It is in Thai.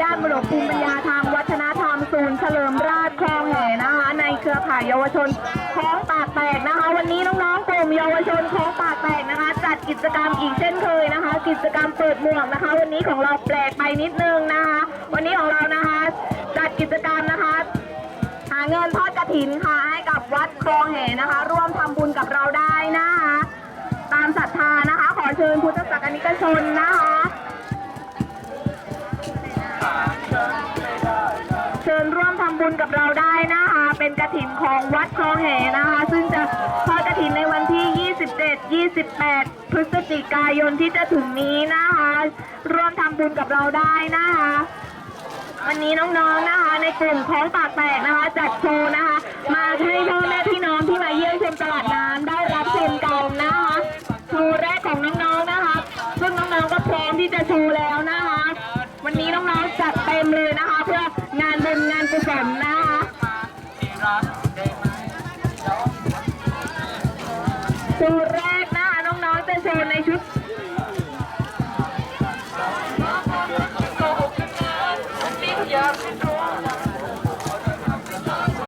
ญาติมรดกภูมิปัญญาทางวัฒนธรรมศูนย์เฉลิมราชคลองแห่นะคะในเครือข่ายเยาวชนคลองปากแตกนะคะ วันนี้น้องๆกลุ่มเยาวชนคลองปากแตกนะคะ จัดกิจกรรมอีกเช่นเคยนะคะ กิจกรรมเปิดหมวกนะคะ วันนี้ของเราแปลกไปนิดนึงนะคะ วันนี้ของเรานะคะ จัดกิจกรรมนะคะหาเงินทอดกระถินค่ะให้กับวัดคลองแห่นะคะ ร่วมทำบุญกับเราได้นะคะ ตามศรัทธานะคะ ขอเชิญพุทธศาสนิกชนนะคะ ทำบุญกับเราได้นะคะ เป็นกระถินของวัดคลองแหนะคะ ซึ่งจะทอดกระถินในวันที่ 27 28 พฤศจิกายนที่จะถึงนี้นะคะ ร่วมทำบุญกับเราได้นะคะวันนี้น้องๆนะคะ ในกลุ่มของปากแตกนะคะ จัดโชว์นะคะ มาให้พ่อแม่พี่น้องที่มาเยี่ยมชมตลาดน้ำได้รับชมกันนะคะโชว์แรกของน้องๆนะคะ ซึ่งน้องๆก็พร้อมที่จะโชว์แล้วนะคะ วันนี้น้องๆจัดเต็มเลยนะคะ เพื่อ งานบุญงานนะคะโชว์แรกนะคะน้องๆจะโชว์ในชุด